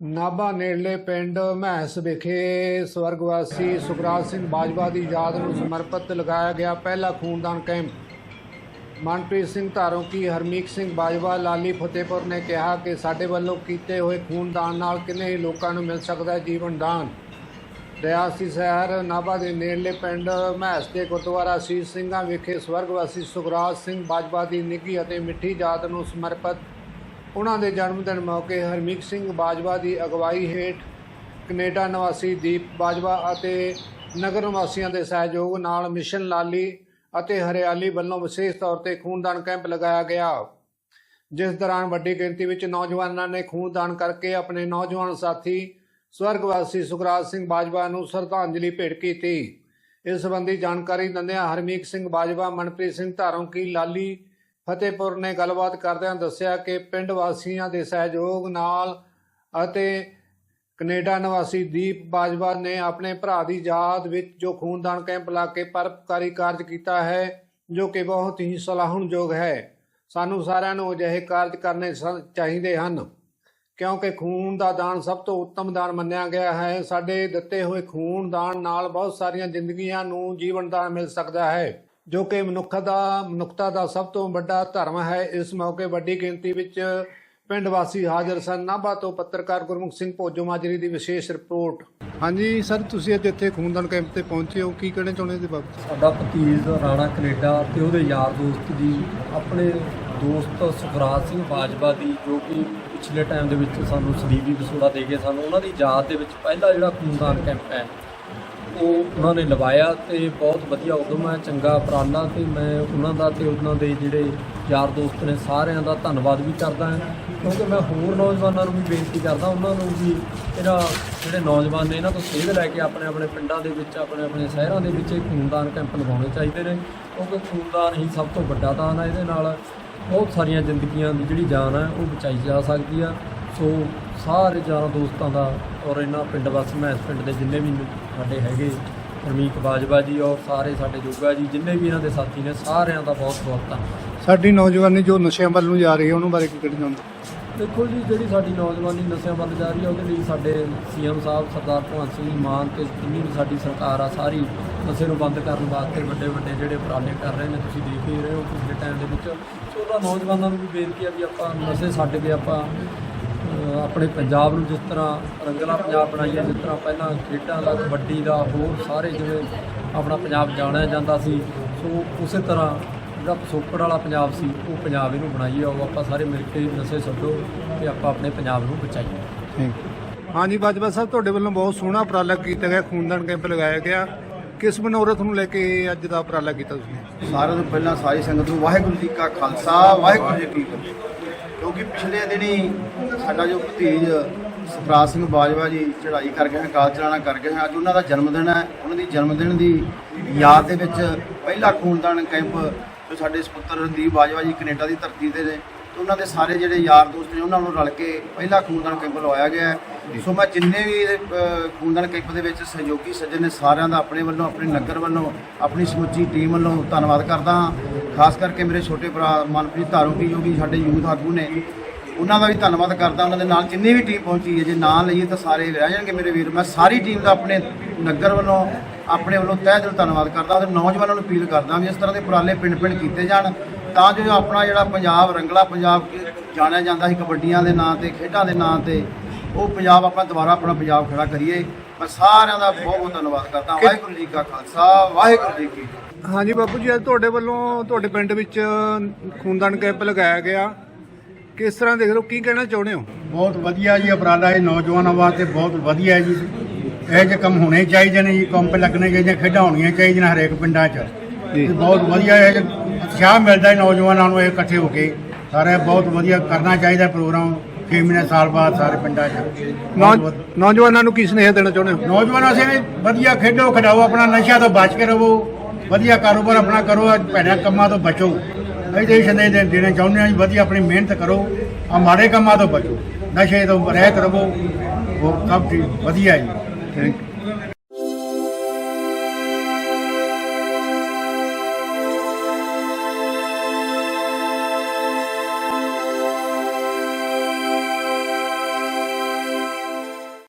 ਨਾਭਾ ਨੇੜਲੇ ਪਿੰਡ ਮਹਿਸ ਵਿਖੇ ਸਵਰਗਵਾਸੀ ਸੁਖਰਾਜ ਸਿੰਘ ਬਾਜਵਾ ਦੀ ਯਾਦ ਨੂੰ ਸਮਰਪਿਤ ਲਗਾਇਆ ਗਿਆ ਪਹਿਲਾ ਖੂਨਦਾਨ ਕੈਂਪ। ਮਨਪ੍ਰੀਤ ਸਿੰਘ ਧਾਰੋਂਕੀ, ਹਰਮੀਤ ਸਿੰਘ ਬਾਜਵਾ, ਲਾਲੀ ਫਤਿਹਪੁਰ ਨੇ ਕਿਹਾ ਕਿ ਸਾਡੇ ਵੱਲੋਂ ਕੀਤੇ ਹੋਏ ਖੂਨਦਾਨ ਨਾਲ ਕਿੰਨੇ ਹੀ ਲੋਕਾਂ ਨੂੰ ਮਿਲ ਸਕਦਾ ਹੈ ਜੀਵਨ ਦਾਨ। ਰਿਆਸਤੀ ਸ਼ਹਿਰ ਨਾਭਾ ਦੇ ਨੇੜਲੇ ਪਿੰਡ ਮਹਿਸ ਦੇ ਗੁਰਦੁਆਰਾ ਸੀਸ ਸਿੰਘਾਂ ਵਿਖੇ ਸਵਰਗਵਾਸੀ ਸੁਖਰਾਜ ਸਿੰਘ ਬਾਜਵਾ ਦੀ ਨਿੱਘੀ ਅਤੇ ਮਿੱਠੀ ਯਾਦ ਨੂੰ ਸਮਰਪਿਤ ਉਹਨਾਂ ਦੇ ਜਨਮ ਦਿਨ ਮੌਕੇ ਹਰਮੀਤ ਸਿੰਘ ਬਾਜਵਾ ਦੀ ਅਗਵਾਈ ਹੇਠ ਕੈਨੇਡਾ ਨਿਵਾਸੀ ਦੀਪ ਬਾਜਵਾ ਅਤੇ ਨਗਰ ਨਿਵਾਸੀਆਂ ਦੇ ਸਹਿਯੋਗ ਨਾਲ ਮਿਸ਼ਨ ਲਾਲੀ ਅਤੇ ਹਰਿਆਲੀ ਵੱਲੋਂ ਵਿਸ਼ੇਸ਼ ਤੌਰ ਤੇ ਖੂਨਦਾਨ ਕੈਂਪ ਲਗਾਇਆ ਗਿਆ। ਜਿਸ ਦੌਰਾਨ ਵੱਡੀ ਗਿਣਤੀ ਵਿੱਚ ਨੌਜਵਾਨਾਂ ਨੇ ਖੂਨਦਾਨ ਕਰਕੇ ਆਪਣੇ ਨੌਜਵਾਨ ਸਾਥੀ ਸਵਰਗਵਾਸੀ ਸੁਖਰਾਜ ਸਿੰਘ ਬਾਜਵਾ ਨੂੰ ਸ਼ਰਧਾਂਜਲੀ ਭੇਟ ਕੀਤੀ। ਇਸ ਸੰਬੰਧੀ ਜਾਣਕਾਰੀ ਦਿੰਦਿਆਂ ਹਰਮੀਤ ਸਿੰਘ ਬਾਜਵਾ, ਮਨਪ੍ਰੀਤ ਸਿੰਘ ਧਾਰੋਂ ਧਾਰੋਂਕੀ ਲਾਲੀ ਫਤਿਹਪੁਰ ਨੇ ਗੱਲਬਾਤ ਕਰਦਿਆਂ ਦੱਸਿਆ ਕਿ ਪਿੰਡ ਵਾਸੀਆਂ ਦੇ ਸਹਿਯੋਗ ਨਾਲ ਅਤੇ ਕੈਨੇਡਾ ਨਿਵਾਸੀ ਦੀਪ ਬਾਜਵਾ ਨੇ ਆਪਣੇ ਭਰਾ ਦੀ ਯਾਦ ਵਿੱਚ ਜੋ ਖੂਨਦਾਨ ਕੈਂਪ ਲਾ ਕੇ ਪਰਪਕਾਰੀ ਕਾਰਜ ਕੀਤਾ ਹੈ, ਜੋ ਕਿ ਬਹੁਤ ਹੀ ਸਲਾਹਣਯੋਗ ਹੈ। ਸਾਨੂੰ ਸਾਰਿਆਂ ਨੂੰ ਅਜਿਹੇ ਕਾਰਜ ਕਰਨੇ ਸ- ਚਾਹੀਦੇ ਹਨ, ਕਿਉਂਕਿ ਖੂਨ ਦਾ ਦਾਨ ਸਭ ਤੋਂ ਉੱਤਮ ਦਾਨ ਮੰਨਿਆ ਗਿਆ ਹੈ। ਸਾਡੇ ਦਿੱਤੇ ਹੋਏ ਖੂਨ ਦਾਨ ਨਾਲ ਬਹੁਤ ਸਾਰੀਆਂ ਜ਼ਿੰਦਗੀਆਂ ਨੂੰ ਜੀਵਨ ਦਾਨ ਮਿਲ ਸਕਦਾ ਹੈ। ਜੋ ਕਿ ਮਨੁੱਖ ਦਾ ਮਨੁੱਖਤਾ ਦਾ ਸਭ ਤੋਂ ਵੱਡਾ ਧਰਮ ਹੈ ਇਸ ਮੌਕੇ ਵੱਡੀ ਗਿਣਤੀ ਵਿੱਚ ਪਿੰਡ ਵਾਸੀ ਹਾਜ਼ਰ ਸਨ। ਨਾਭਾ ਤੋਂ ਪੱਤਰਕਾਰ ਗੁਰਮੁਖ ਸਿੰਘ ਭੋਜੋ ਮਾਜਰੀ ਦੀ ਵਿਸ਼ੇਸ਼ ਰਿਪੋਰਟ। ਹਾਂਜੀ ਸਰ ਤੁਸੀਂ ਅੱਜ ਇੱਥੇ ਖੂਨਦਾਨ ਕੈਂਪ ਤੇ ਪਹੁੰਚੇ ਹੋ। ਕੀ ਕਹਿਣਾ ਚਾਹੁੰਦੇ ਦੇ ਬਾਬਤ? ਸਾਡਾ ਭਤੀਜ ਰਾਣਾ ਕੈਨੇਡਾ ਤੇ ਉਹਦੇ ਯਾਰ ਦੋਸਤ ਦੀ ਆਪਣੇ ਦੋਸਤ ਸੁਖਰਾਜ ਸਿੰਘ ਬਾਜਵਾ ਦੀ ਜੋ ਕਿ ਪਿਛਲੇ ਟਾਈਮ ਦੇ ਵਿੱਚ ਸਾਨੂੰ ਸਦੀਵੀ ਵਿਸੋੜਾ ਦੇ ਗਏ ਸਾਨੂੰ ਉਹਨਾਂ ਦੀ ਯਾਦ ਦੇ ਵਿੱਚ ਪਹਿਲਾ ਜਿਹੜਾ ਖੂਨਦਾਨ ਕੈਂਪ ਹੈ ਉਹ ਉਹਨਾਂ ਨੇ ਲਵਾਇਆ ਤੇ ਬਹੁਤ ਵਧੀਆ ਉਦਮ ਹੈ, ਚੰਗਾ ਉਪਰਾਲਾ ਤੇ ਮੈਂ ਉਹਨਾਂ ਦਾ ਤੇ ਉਹਨਾਂ ਦੇ ਜਿਹੜੇ ਯਾਰ ਦੋਸਤ ਨੇ ਸਾਰਿਆਂ ਦਾ ਧੰਨਵਾਦ ਵੀ ਕਰਦਾ ਹਾਂ। ਕਿਉਂਕਿ ਮੈਂ ਹੋਰ ਨੌਜਵਾਨਾਂ ਨੂੰ ਵੀ ਬੇਨਤੀ ਕਰਦਾ, ਉਹਨਾਂ ਨੂੰ ਵੀ ਇਹਦਾ ਜਿਹੜੇ ਨੌਜਵਾਨ ਨੇ ਇਹਨਾਂ ਤੋਂ ਸੇਧ ਲੈ ਕੇ ਆਪਣੇ ਆਪਣੇ ਪਿੰਡਾਂ ਦੇ ਵਿੱਚ, ਆਪਣੇ ਆਪਣੇ ਸ਼ਹਿਰਾਂ ਦੇ ਵਿੱਚ ਇਹ ਖੂਨਦਾਨ ਕੈਂਪ ਲਗਾਉਣੇ ਚਾਹੀਦੇ ਨੇ। ਕਿਉਂਕਿ ਖੂਨਦਾਨ ਹੀ ਸਭ ਤੋਂ ਵੱਡਾ ਦਾਨ ਹੈ, ਇਹਦੇ ਨਾਲ ਬਹੁਤ ਸਾਰੀਆਂ ਜ਼ਿੰਦਗੀਆਂ ਦੀ ਜਿਹੜੀ ਜਾਨ ਹੈ, ਉਹ ਬਚਾਈ ਜਾ ਸਕਦੀ ਆ। ਸੋ ਸਾਰੇ ਯਾਰਾਂ ਦੋਸਤਾਂ ਦਾ ਔਰ ਇਹਨਾਂ ਪਿੰਡ ਵਾਸੀ, ਮੈਂ ਇਸ ਪਿੰਡ ਦੇ ਜਿੰਨੇ ਵੀ ਸਾਡੇ ਹੈਗੇ ਹਰਮੀਤ ਬਾਜਵਾ ਜੀ ਔਰ ਸਾਰੇ ਸਾਡੇ ਜੋਗਾ ਜੀ ਜਿੰਨੇ ਵੀ ਇਹਨਾਂ ਦੇ ਸਾਥੀ ਨੇ ਸਾਰਿਆਂ ਦਾ ਬਹੁਤ ਬਹੁਤ ਧੰਨਵਾਦ। ਸਾਡੀ ਨੌਜਵਾਨੀ ਜੋ ਨਸ਼ਿਆਂ ਵੱਲ ਨੂੰ ਜਾ ਰਹੀ ਹੈ ਉਹਨਾਂ ਬਾਰੇ ਕੀ ਕਹਿਣਾ ਚਾਹੁੰਦੇ? ਦੇਖੋ ਜੀ ਜਿਹੜੀ ਸਾਡੀ ਨੌਜਵਾਨੀ ਨਸ਼ਿਆਂ ਵੱਲ ਜਾ ਰਹੀ ਹੈ ਉਹਦੇ ਲਈ ਸਾਡੇ ਸੀਐਮ ਸਾਹਿਬ ਸਰਦਾਰ ਭਗਵੰਤ ਸਿੰਘ ਮਾਨ ਤੇ ਜਿੰਨੀ ਵੀ ਸਾਡੀ ਸਰਕਾਰ ਆ ਸਾਰੀ ਨਸ਼ੇ ਨੂੰ ਬੰਦ ਕਰਨ ਵਾਸਤੇ ਵੱਡੇ ਵੱਡੇ ਜਿਹੜੇ ਉਪਰਾਲੇ ਕਰ ਰਹੇ ਨੇ ਤੁਸੀਂ ਦੇਖ ਹੀ ਰਹੇ ਹੋ ਪਿਛਲੇ ਟਾਈਮ ਦੇ ਵਿੱਚ। ਸੋ ਉਹਦਾ ਨੌਜਵਾਨਾਂ ਨੂੰ ਵੀ ਬੇਨਤੀ ਹੈ ਵੀ ਆਪਾਂ ਨਸ਼ੇ ਛੱਡ ਕੇ ਆਪਾਂ ਆਪਣੇ ਪੰਜਾਬ ਨੂੰ ਜਿਸ ਤਰ੍ਹਾਂ ਰੰਗਲਾ ਪੰਜਾਬ ਬਣਾਈਏ, ਜਿਸ ਤਰ੍ਹਾਂ ਪਹਿਲਾਂ ਖੇਡਾਂ ਦਾ, ਕਬੱਡੀ ਦਾ, ਹੋਰ ਸਾਰੇ ਜਿਵੇਂ ਆਪਣਾ ਪੰਜਾਬ ਜਾਣਿਆ ਜਾਂਦਾ ਸੀ, ਸੋ ਉਸੇ ਤਰ੍ਹਾਂ ਜਿਹੜਾ ਪਿਛੋਕੜ ਵਾਲਾ ਪੰਜਾਬ ਸੀ, ਉਹ ਪੰਜਾਬ ਇਹਨੂੰ ਬਣਾਈਏ, ਉਹ ਆਪਾਂ ਸਾਰੇ ਮਿਲ ਕੇ ਨਸ਼ੇ ਛੱਡੋ ਤੇ ਆਪਾਂ ਆਪਣੇ ਪੰਜਾਬ ਨੂੰ ਬਚਾਈਏ। ਠੀਕ ਹਾਂਜੀ, ਬਾਜਵਾ ਸਾਹਿਬ, ਤੁਹਾਡੇ ਵੱਲੋਂ ਬਹੁਤ ਸੋਹਣਾ ਉਪਰਾਲਾ ਕੀਤਾ ਗਿਆ, ਖੂਨਦਾਨ ਕੈਂਪ ਲਗਾਇਆ ਗਿਆ। ਕਿਸ ਮਨੋਰਥ ਨੂੰ ਲੈ ਕੇ ਅੱਜ ਦਾ ਉਪਰਾਲਾ ਕੀਤਾ ਤੁਸੀਂ? ਸਾਰਿਆਂ ਤੋਂ ਪਹਿਲਾਂ ਸਾਰੀ ਸੰਗਤ ਨੂੰ ਵਾਹਿਗੁਰੂ ਜੀ ਕਾ ਖਾਲਸਾ, ਵਾਹਿਗੁਰੂ ਜੀ ਕੀ ਫਤਿਹ। ਕਿਉਂਕਿ ਪਿਛਲੇ ਦਿਨੀ ਸਾਡਾ ਜੋ ਭਤੀਜ ਸਫਰਾਜ ਸਿੰਘ ਬਾਜਵਾ ਜੀ ਚੜ੍ਹਾਈ ਕਰ ਗਏ ਹਨ ਕਾਲ ਚਲਾਣਾ ਕਰ ਗਏ ਹਨ, ਅੱਜ ਉਹਨਾਂ ਦਾ ਜਨਮ ਦਿਨ ਹੈ। ਉਹਨਾਂ ਦੀ ਜਨਮ ਦਿਨ ਦੀ ਯਾਦ ਦੇ ਵਿੱਚ ਪਹਿਲਾ ਖੂਨਦਾਨ ਕੈਂਪ ਜੋ ਸਾਡੇ ਸੁਪੁੱਤਰ ਰਣਦੀਪ ਬਾਜਵਾ ਜੀ ਕੈਨੇਡਾ ਦੀ ਧਰਤੀ ਤੇ ਨੇ। ਤੇ ਉਹਨਾਂ ਦੇ ਸਾਰੇ ਜਿਹੜੇ ਯਾਰ ਦੋਸਤ ਨੇ ਉਹਨਾਂ ਨੂੰ ਰਲ ਕੇ ਪਹਿਲਾ ਖੂਨਦਾਨ ਕੈਂਪ ਲਵਾਇਆ ਗਿਆ ਹੈ। ਸੋ ਮੈਂ ਜਿੰਨੇ ਵੀ ਇਹਦੇ, ਖੂਨਦਾਨ ਕੈਂਪ ਦੇ ਵਿੱਚ ਸਹਿਯੋਗੀ ਸੱਜਣ ਨੇ ਸਾਰਿਆਂ ਦਾ ਆਪਣੇ ਵੱਲੋਂ ਆਪਣੇ ਨਗਰ ਵੱਲੋਂ ਆਪਣੀ ਸਮੁੱਚੀ ਟੀਮ ਵੱਲੋਂ ਧੰਨਵਾਦ ਕਰਦਾ ਹਾਂ। ਖਾਸ ਕਰਕੇ ਮੇਰੇ ਛੋਟੇ ਭਰਾ ਮਨਪ੍ਰੀਤ ਧਾਰੋਕੀ ਜੋ ਕਿ ਸਾਡੇ ਯੂਥ ਆਗੂ ਨੇ ਉਹਨਾਂ ਦਾ ਵੀ ਧੰਨਵਾਦ ਕਰਦਾ ਉਹਨਾਂ ਦੇ ਨਾਲ ਜਿੰਨੀ ਵੀ ਟੀਮ ਪਹੁੰਚੀ ਹੈ ਜੇ ਨਾਂ ਲਈਏ ਤਾਂ ਸਾਰੇ ਰਹਿ ਜਾਣਗੇ ਮੇਰੇ ਵੀਰ। ਮੈਂ ਸਾਰੀ ਟੀਮ ਦਾ ਆਪਣੇ ਨਗਰ ਵੱਲੋਂ ਆਪਣੇ ਵੱਲੋਂ ਤਹਿ ਦਿਲ ਧੰਨਵਾਦ ਕਰਦਾ ਤੇ ਨੌਜਵਾਨਾਂ ਨੂੰ ਅਪੀਲ ਕਰਦਾ ਵੀ ਇਸ ਤਰ੍ਹਾਂ ਦੇ ਉਪਰਾਲੇ ਪਿੰਡ-ਪਿੰਡ ਕੀਤੇ ਜਾਣ। ਤਾਂ ਜੋ ਆਪਣਾ ਜਿਹੜਾ ਪੰਜਾਬ ਰੰਗਲਾ ਪੰਜਾਬ ਜਾਣਿਆ ਜਾਂਦਾ ਸੀ ਕਬੱਡੀਆਂ ਦੇ ਨਾਂ ਤੇ ਖੇਡਾਂ ਦੇ ਨਾਂ ਤੇ ਉਹ ਪੰਜਾਬ ਆਪਾਂ ਦੁਬਾਰਾ ਆਪਣਾ ਪੰਜਾਬ ਖੜਾ ਕਰੀਏ। ਮੈਂ ਸਾਰਿਆਂ ਦਾ ਬਹੁਤ ਬਹੁਤ ਧੰਨਵਾਦ ਕਰਦਾ। ਵਾਹਿਗੁਰੂ ਜੀ ਕਾ ਖਾਲਸਾ ਵਾਹਿਗੁਰੂ ਜੀ ਕੀ ਹਾਂਜੀ ਬਾਪੂ ਜੀ ਅੱਜ ਤੁਹਾਡੇ ਵੱਲੋਂ ਤੁਹਾਡੇ ਪਿੰਡ ਵਿੱਚ ਖੂਨਦਾਨ ਕੈਂਪ ਲਗਾਇਆ ਗਿਆ। ਕਿਸ ਤਰ੍ਹਾਂ ਦੇਖ ਰਹੇ ਕੀ ਕਹਿਣਾ ਚਾਹੁੰਦੇ ਹੋ? ਬਹੁਤ ਵਧੀਆ ਜੀ ਉਪਰਾਲਾ ਇਹ ਨੌਜਵਾਨਾਂ ਵਾਸਤੇ ਬਹੁਤ ਵਧੀਆ ਹੈ ਜੀ। ਇਹ ਜੇ ਕੰਮ ਹੋਣੇ ਚਾਹੀਦੇ ਨੇ ਜੀ ਕੰਪ ਲੱਗਣੇ ਚਾਹੀਦੇ ਖੇਡਾਂ ਹੋਣੀਆਂ ਚਾਹੀਦੀਆਂ ਹਰੇਕ ਪਿੰਡਾਂ 'ਚ। ਜੀ। ਬਹੁਤ ਵਧੀਆ ਹੈ ਜੇ ਉਤਸ਼ਾਹ ਮਿਲਦਾ ਹੈ ਨੌਜਵਾਨਾਂ ਨੂੰ ਇਹ ਇਕੱਠੇ ਹੋ ਕੇ? ਸਾਰੇ ਬਹੁਤ ਵਧੀਆ ਕਰਨਾ ਚਾਹੀਦਾ ਪ੍ਰੋਗਰਾਮ 6 ਮਹੀਨੇ ਸਾਲ ਬਾਅਦ ਸਾਰੇ ਪਿੰਡਾਂ 'ਚ। ਨੌ- ਨੌਜਵਾਨਾਂ ਨੂੰ ਕੀ ਸੁਨੇਹਾ ਦੇਣਾ ਚਾਹੁੰਦੇ ਹੋ? ਨੌਜਵਾਨਾਂ ਸੇ ਵਧੀਆ ਖੇਡੋ ਖਿਡਾਓ ਆਪਣਾ ਨਸ਼ਿਆਂ ਤੋਂ ਬਚ ਕੇ ਰਹੋ। ਵਧੀਆ ਕਾਰੋਬਾਰ ਆਪਣਾ ਕਰੋ ਅੱਜ ਭੈੜਿਆਂ ਕੰਮਾਂ ਤੋਂ ਬਚੋ। ਅਸੀਂ ਤੇ ਇਹ ਸੰਦੇਸ਼ ਦੇ- ਦੇਣਾ ਚਾਹੁੰਦੇ ਹਾਂ ਜੀ ਵਧੀਆ ਆਪਣੀ ਮਿਹਨਤ ਕਰੋ ਆ ਮਾੜੇ ਕੰਮਾਂ ਤੋਂ ਬਚੋ। ਨਸ਼ੇ ਤੋਂ ਰਹਿਤ ਰਹੋ। ਉਹ ਸਭ ਠੀਕ ਵਧੀਆ ਜੀ। ਥੈਂਕ